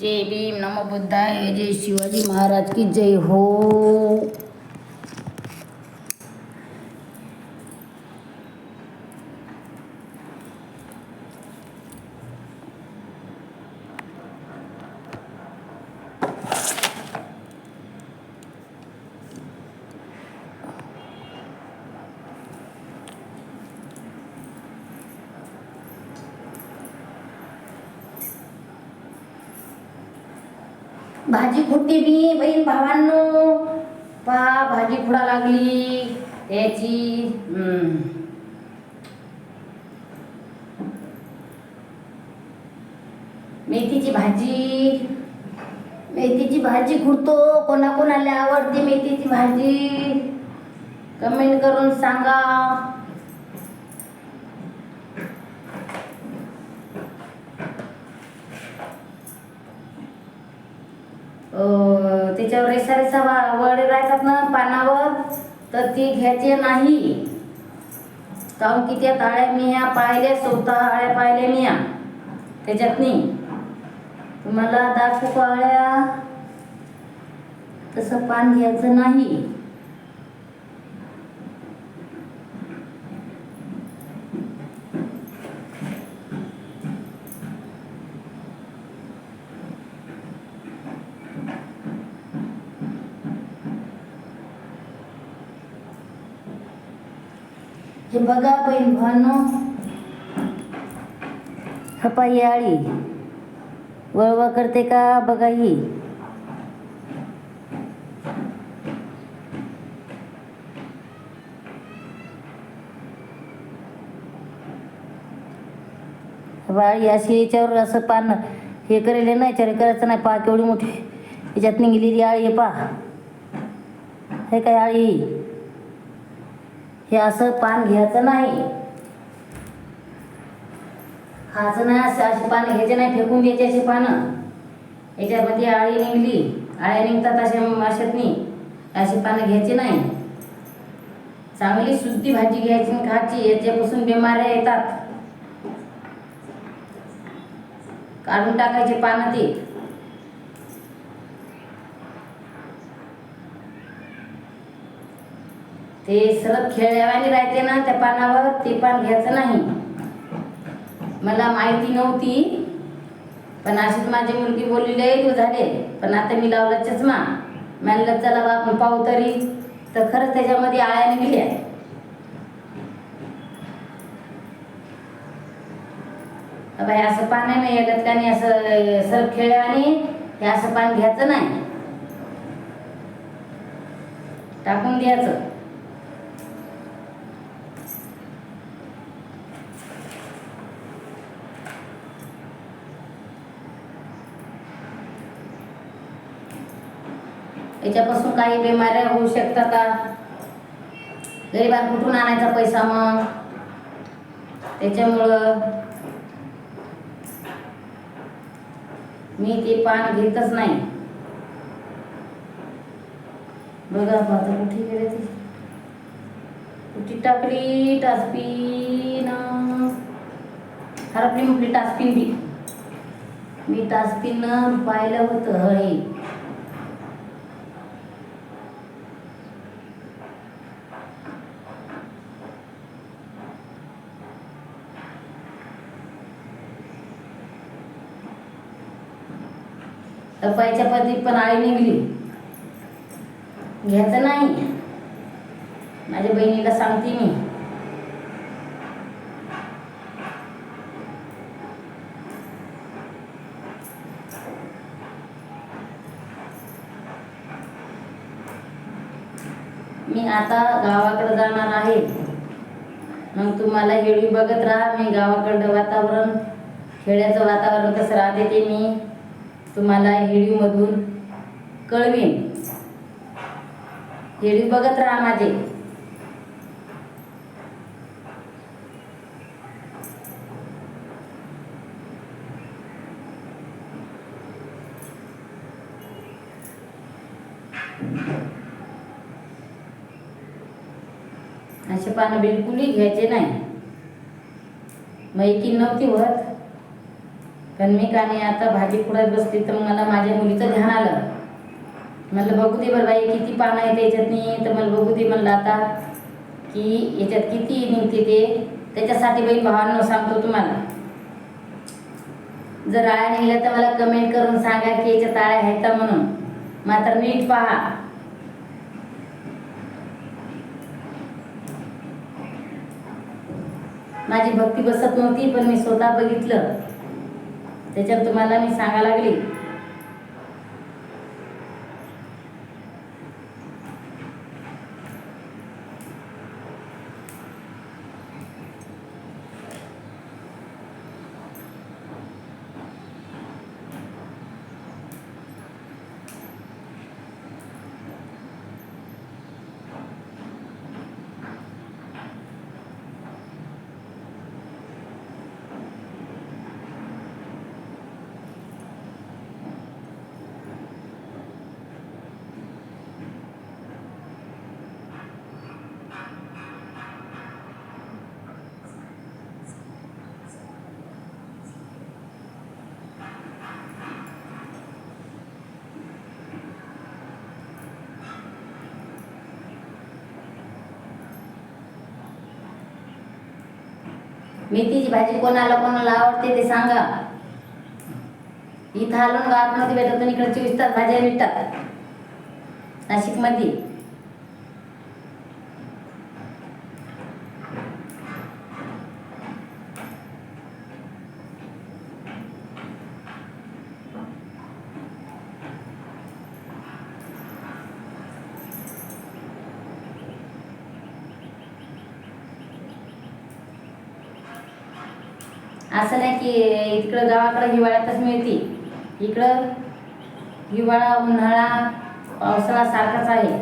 जय भीम नमो बुद्धाय जय शिवाजी महाराज की जय हो। भाजी फुटते मी बहीण भावांनो. पहा भाजी फुडा लागली. याची मेथीची भाजी. मेथीची भाजी खुडतो कोणाकोणाला आवडते मेथीची भाजी? कमेंट करून सांगा. त्याच्यावर रेसा रेसा वा- वडे राहतात ना पानावर तर ती घ्यायचे नाही. काहून की त्या ताळ्या मी पाहिल्या स्वतः आळ्या पाहिल्या मी या त्याच्यातनी. तुम्हाला दाखवू पाळ्या आळ्या. तसं पान घ्यायचं नाही. हे बघा बहीण भावांनो. हपाई आळी. वळवा करते का बघा ही. बाळी अशी याच्यावर असं पान हे करेल नाही याच्यावर करायचं नाही. पा केवढी मोठी. याच्यात निघलेली आळी आहे पा. हे काय आळी? हे असं पान घ्यायचं नाही. खायचं नाही असं अशी पानं घ्यायचे नाही फेकून द्यायचे अशी पानं. याच्यामध्ये आळी निघली आळ्या निघतात अशा माशातनी. अशी पानं घ्यायची नाही. चांगली शुद्धी भाजी घ्यायची आणि खायची याच्यापासून बिमाऱ्या येतात. काढून टाकायचे पानं ते. ते सलग खेळल्यावानी राहते ना त्या पानावर ते पान घ्यायचं नाही. मला माहिती नव्हती पण अशीच माझी मुलगी बोलली आहे दिवस झाले पण आता मी लावला चष्मा. म्हणलं चला बा आपण पाहू तरी. तर खरंच त्याच्यामध्ये आळ्या निघल्या. बाई असं पाणी नाही येत का नाही असं सरळ खेळल्यावानी हे असं पान घ्यायचं नाही. टाकून द्यायचं. याच्यापासून काही बिमाऱ्या होऊ शकतात का गरिबात कुठून आणायचा पैसा मग? त्याच्यामुळं मी ते पान घेतच नाही. बघा आता कुठे गेले ते? कुठे टाकली टास्पिन हरपली म्हटली टास्पिन बी. मी टास्पिन पाहिलं होतं हे तपायच्या पती पण आळी निघली. घ्यायचं नाही. माझ्या बहिणीला सांगते मी. मी आता गावाकडे जाणार आहे. मग तुम्हाला हेळी बघत राहा. मी गावाकडं वातावरण खेड्याचं वातावरण कसं राहते ते मी. तुम्हाला हेळीमधून कळवीन. हेळी बघत राहा माझे. असे पानं बिलकुलही घ्यायचे नाही. मैकी नव्हती होत. पण मी का नाही आता भाजी पुढत बसली तर मला माझ्या मुलीचं ध्यान आलं. म्हटलं बघू दे बरं बाई किती पानं आहे त्याच्यातनी तर मला बघू दे म्हणलं आता की याच्यात किती निघते ते? त्याच्यासाठी बाई भावांनो सांगतो तुम्हाला. जर आळ्या निघल्या तर मला कमेंट करून सांगा की याच्यात आळ्या आहेत का म्हणून. मात्र नीट पहा. माझी भक्ती बसत नव्हती पण मी स्वतः बघितलं. त्याच्यात तुम्हाला मी सांगा लागली. मेथीची भाजी कोणाला कोणाला आवडते ते सांगा. इथं आलो ना आतमध्ये भेटत पण इकडे चोवीस तास भाज्या भेटतात नाशिकमध्ये. असं नाही की इकडं गावाकडं हिवाळ्यातच मिळते. इकडं हिवाळा उन्हाळा पावसाळा सारखाच आहे.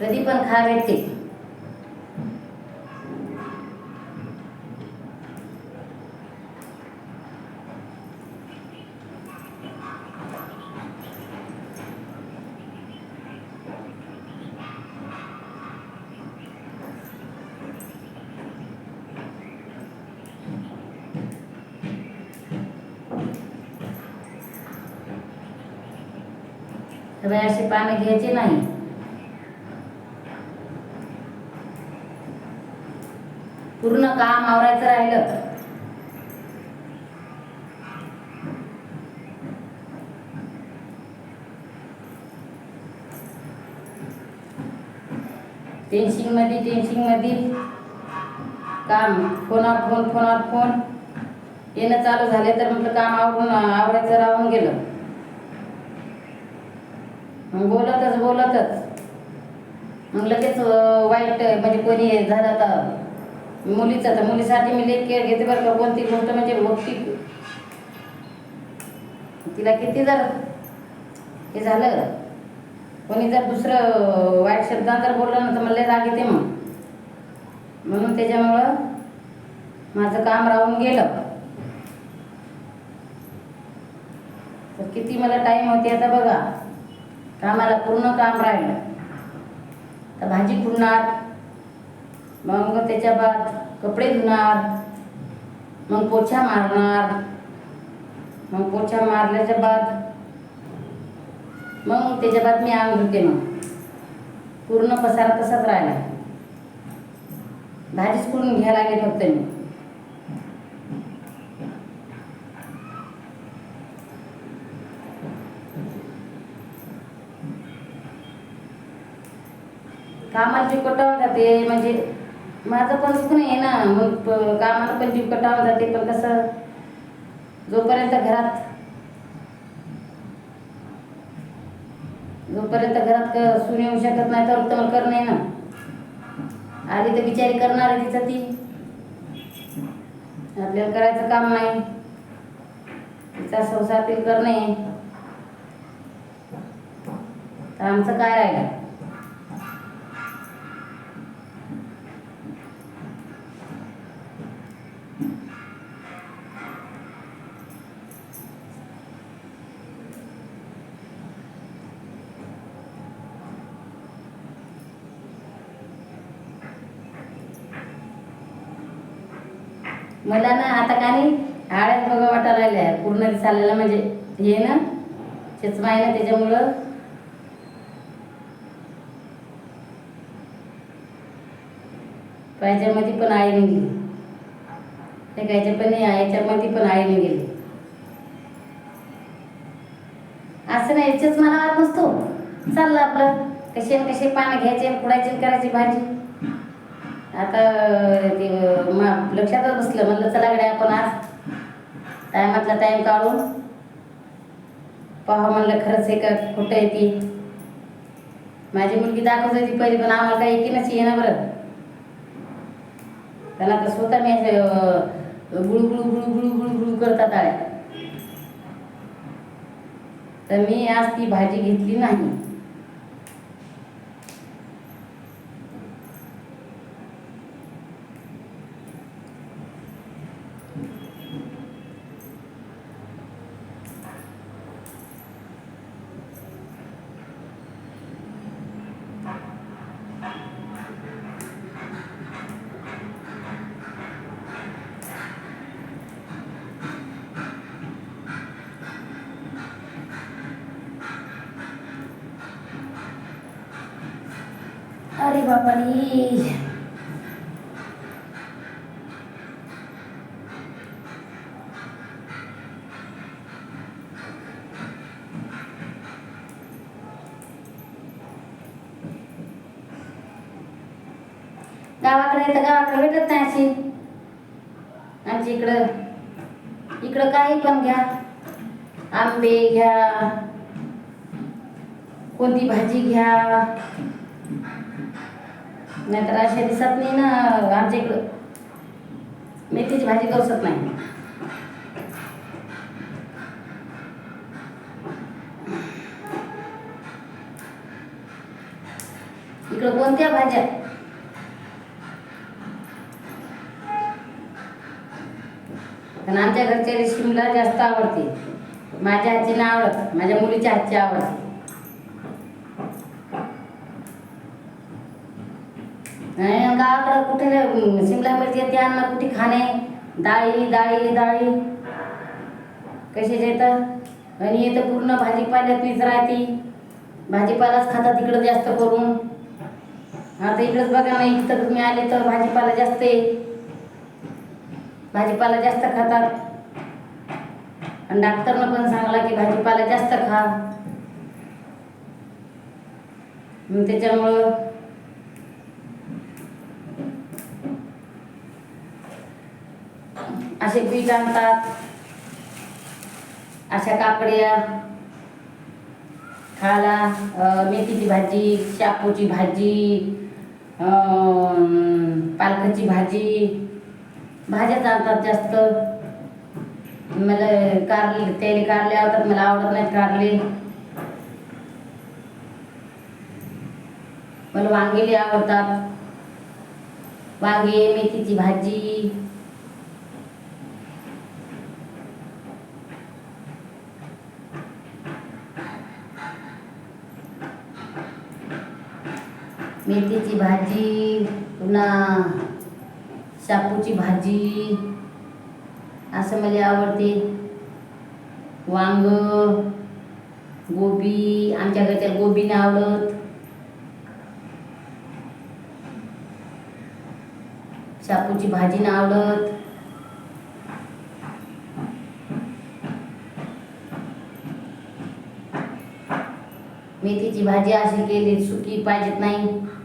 कधी पण खा भेटते तर बाई असे पानं घ्यायचे नाही. पूर्ण काम आवरायचं राहिलं. टेन्शिंगमध्ये टेन्शिंगमध्ये. काम फोनावर फोन फोनावर फोन. येणं चालू झाले तर म्हटलं काम आवरून आवरायचं राहून गेलं. मग बोलतच बोलतच. मग लगेच वाईट म्हणजे कोणी झालं तर मुलीचं तर मुलीसाठी मी लेख केअर घेते बरं का कोणती गोष्ट म्हणजे भक्ती. तिला किती जर हे झालं कोणी जर दुसरं वाईट शब्दात जर बोललं ना तर मला लय राग येते मग. म्हणून त्याच्यामुळं माझं काम राहून गेलं. तर किती मला टाईम होते आता बघा. कामाला पूर्ण काम राहिलं. तर भाजी खुडणार मग त्याच्या बाद कपडे धुणार मग पोछा मारणार मग पोछा मारल्याच्या बाद मग त्याच्या बाद मी आंग धुते मग पूर्ण पसारा तसाच राहिला. भाजीच करून घ्यायला लागेल फक्त मी. कामाला जीव कटावून जाते म्हणजे माझं पण सुख नाही आहे ना. मग कामाला पण जीव कटावून जाते पण कसं जोपर्यंत घरात जोपर्यंत घरात क- सून येऊ शकत नाही तर तर करणे ना. आधी तर बिचारी करणार आहे तिचं ती. आपल्याला करायचं काम नाही. तिचा संसारातील करणे तर आमचं काय राहिलं? मला ना आता का नाही आळ्यात बघा वाटा राहिल्या पूर्ण चाललेला म्हणजे हे ना चष्मा आहे ना त्याच्यामुळं. पायाच्यामध्ये पण आळी निघली ते कायच्या पण नाही याच्यामध्ये पण आळी निघली असं नाही चष्मा लावत नसतो. चाललं आपलं. कसे कसे पानं घ्यायचे पुडायचे करायची भाजी. आता ते मा- लक्षातच बसलं. म्हणलं चला गड्या आपण आज टायमातला टाईम काढून पाहा. म्हणलं खरंच हे का खोटं आहे ती. माझी मुलगी दाखवत होती पहिली पण आम्हाला काही एकीनच ये ना बरं. त्याला आता स्वतः मी असे गुळू गुळू गुळू गुळू गुळू गुळू करतात आळ्या. तर मी आज ती भाजी घेतली नाही. अरे गावाकडे तर गावाकडे भेटत नाही अशी. आमच्या इकडं. इकडं काही पण घ्या. आंबे घ्या. कोणती भाजी घ्या. नाहीतर अशा दिसत नाही ना आमच्या इकडं मेथीची भाजी करसत नाही. इकडं कोणत्या भाज्या? पण आमच्या घरच्या शिमला जास्त आवडते. माझ्या हातची नाही आवडत माझ्या मुलीच्या हातची आवडते नाही गावाकडं कुठे शिमला मिरची येते अन्न कुठे खाणे? डाळी डाळी डाळी. कसे येतं आणि येतं पूर्ण भाजीपाल्यातलीच राहते. भाजीपालाच खातात इकडं जास्त करून. आता इकडंच बघा ना इथं तुम्ही आले तर भाजीपाला जास्त आहे. भाजीपाला जास्त खातात. आणि डॉक्टरनं पण सांगला की भाजीपाला जास्त खा. त्याच्यामुळं असे बीट आणतात अशा काकड्या खाला मेथीची भाजी शापूची भाजी अं, पालकाची भाजी भाज्या चालतात जास्त. मला कारले तेल कारले आवडतात मला आवडत नाहीत कारले. मला वांगेले आवडतात. वांगे मेथीची भाजी मेथीची भाजी पुन्हा शापूची भाजी. असं मला आवडते. वांग गोबी आमच्या घरच्या गोबी नाही आवडत. शापूची भाजी नाही आवडत. मेथीची भाजी अशी केली सुकी पाहिजेत नाही.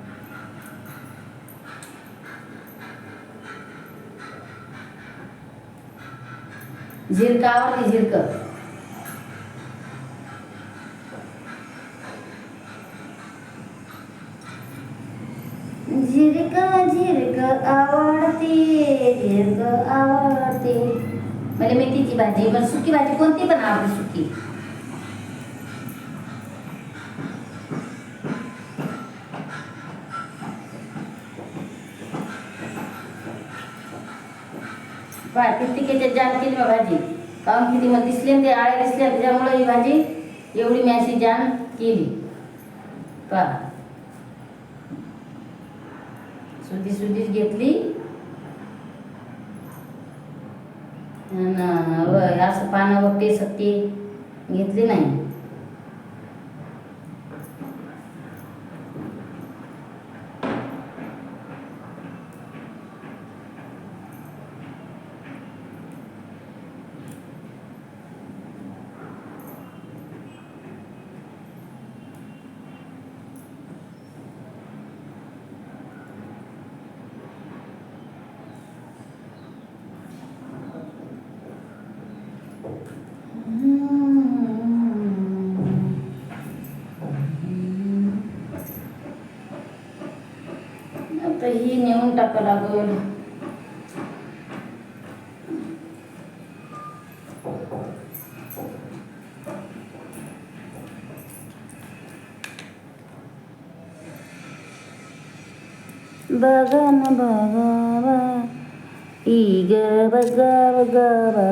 झिरक आवडते झिरक झिरक झिरक आवडते झिरक आवडते. मला मेथीची भाजी पण सुकी भाजी कोणती पण आवडते सुकी? पहा किती किती जान केली बा भाजी. काहून किती मग दिसली ते आळे दिसल्या त्याच्यामुळे ही भाजी एवढी मी अशी केली. पहा. सुधी सुधीच घेतली. असं व असं सत्ती घेतली नाही. आता ही नेऊन टाका लागल बघा ना बघावा ई ग बघा बघावा